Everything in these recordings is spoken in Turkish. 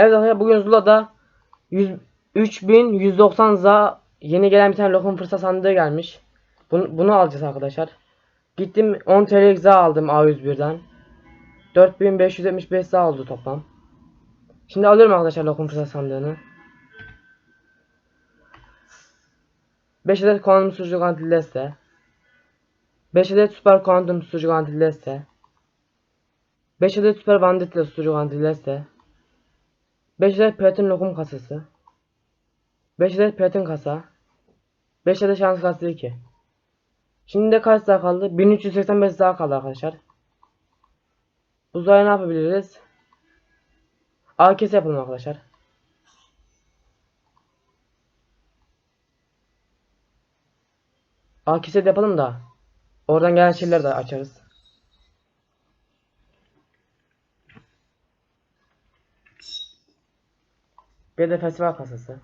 Evet arkadaşlar bugün Zula'da 100, 3190 za yeni gelen bir tane lokum fırsat sandığı gelmiş. Bunu, bunu alacağız arkadaşlar. Gittim 10 TL za aldım A101'den. 4575 za oldu toplam. Şimdi alıyorum arkadaşlar lokum fırsat sandığını. 5 adet kuantum sucuğu garantili deste. 5 adet süper kuantum sucuğu garantili deste. 5 adet süper banditla sucuğu garantili deste. 5 adet platin lokum kasası. 5 adet platin kasa. 5 adet şans kasası 2. Şimdi de kaç daha kaldı? 1385 daha kaldı arkadaşlar. Bu zaya ne yapabiliriz? AKS yapalım arkadaşlar. AKS yapalım da oradan gelen şeyleri de açarız. Bir de festival kasası.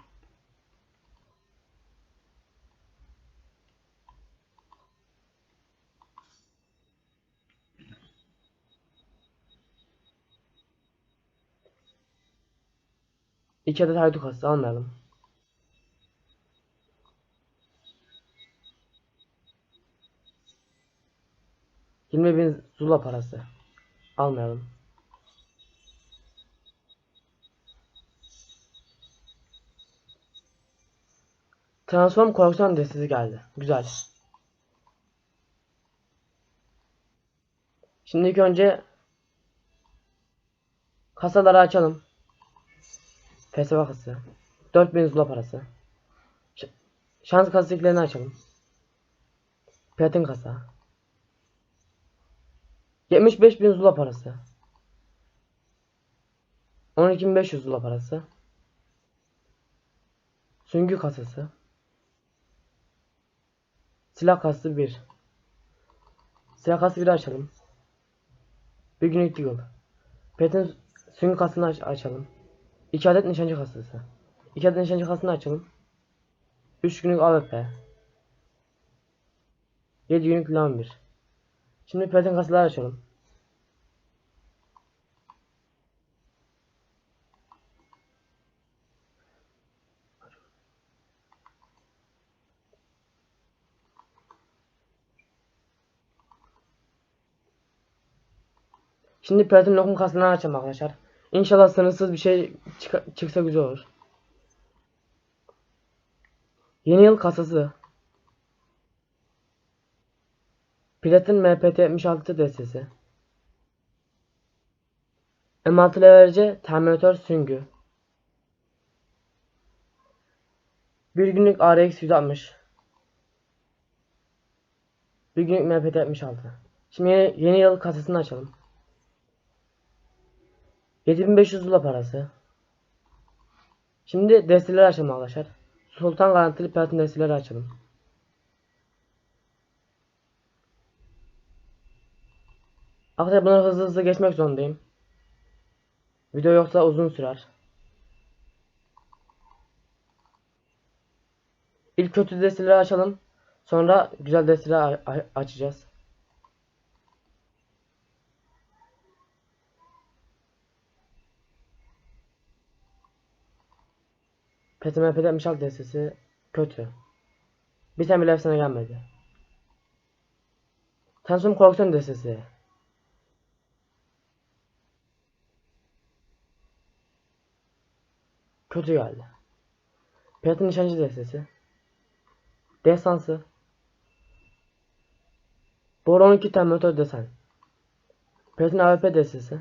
İki adet haydut kasası almayalım. Yirmi bin zula parası. Almayalım. Transform koleksiyon destesi geldi. Güzel. Şimdi ilk önce kasaları açalım. Festival kasası. 4000 zula parası. Şans kasasıklarını açalım. Platin kasa. 75.000 zula parası. 12.500 zula parası. Süngü kasası. Silah kasası 1. Silah kasası 1'i açalım. Bir günlük yıl. Petin süngü kasasını aç açalım. 2 adet nişancı kasası. 2 adet nişancı kasasını açalım. 3 günlük AWP. 7 günlük lan 1. Şimdi petin kasaları açalım. Şimdi platin lokum kasasını açalım arkadaşlar. İnşallah sınırsız bir şey çıka- çıksa güzel olur. Yeni yıl kasası. Platin MPT 76 destesi. M6 leverage Terminator süngü. Bir günlük RX 160. Bir günlük MPT 76. Şimdi yeni, yeni yıl kasasını açalım. 7500 zula parası. Şimdi desteleri açalım arkadaşlar. Sultan garantili platin desteleri açalım. Arkadaşlar bunları hızlı hızlı geçmek zorundayım. Video yoksa uzun sürer. İlk kötü desteleri açalım. Sonra güzel desteleri açacağız. PTMP'de 76 destesi kötü. Bir tane bile efsane gelmedi. Transform koleksiyon destesi. Kötü geldi. Platin nişancı destesi. Destansı. Bor 12 Terminator desen. Platin AWP destesi.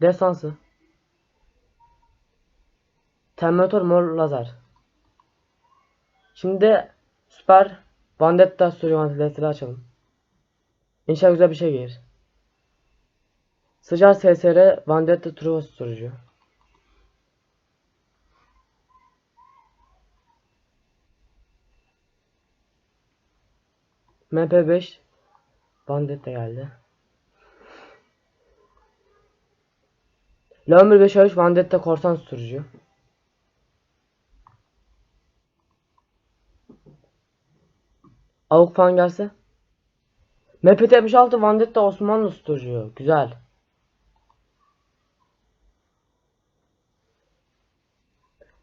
Destansı. Terminator mor lazer. Şimdi de Süper Vendetta sürüyor destesi açalım. İnşallah güzel bir şey gelir. Sıcak SSR Vendetta Truva sürücü. MP5 Vendetta geldi. Lambert 5 Vendetta korsan sürücü. Avuk falan gelse. MP76 Vandetta Osmanlı storucu. Güzel.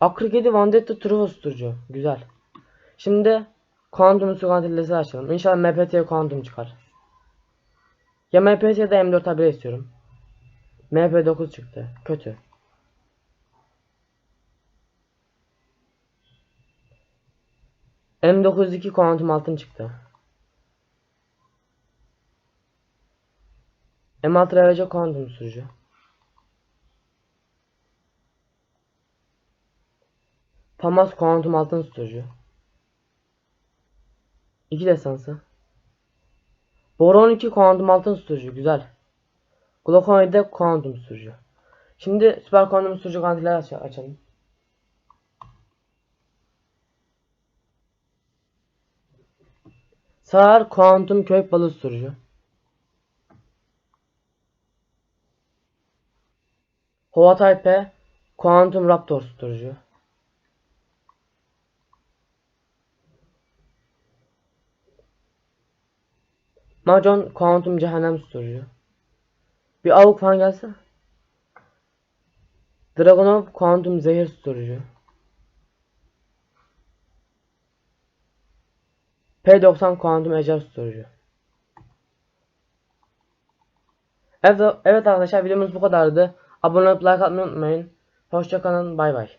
A47 Vandetta Truva storucu. Güzel. Şimdi Quantum Sugantillesi açalım. İnşallah MPT'ye Quantum çıkar. Ya MPT'de M4 haberi istiyorum. MP9 çıktı. Kötü. M92 Quantum altın çıktı. M6 RVC Quantum sürücü. Famas Quantum altın sürücü. İki desansı. Boron 2 Quantum altın sürücü. Güzel. Glock 17 Quantum sürücü. Şimdi Süper Quantum sürücü kantileri aç açalım. Sağır Quantum kök balığı sürücü. Huawei P Quantum Raptor sürücü. Macon Quantum Cehennem sürücü. Bir avuk falan gelse. Dragonov Quantum Zehir sürücü. P90 Quantum Ejder sürücü. Evet, evet arkadaşlar videomuz bu kadardı. Abone olup like atmayı unutmayın. Hoşçakalın bay bay.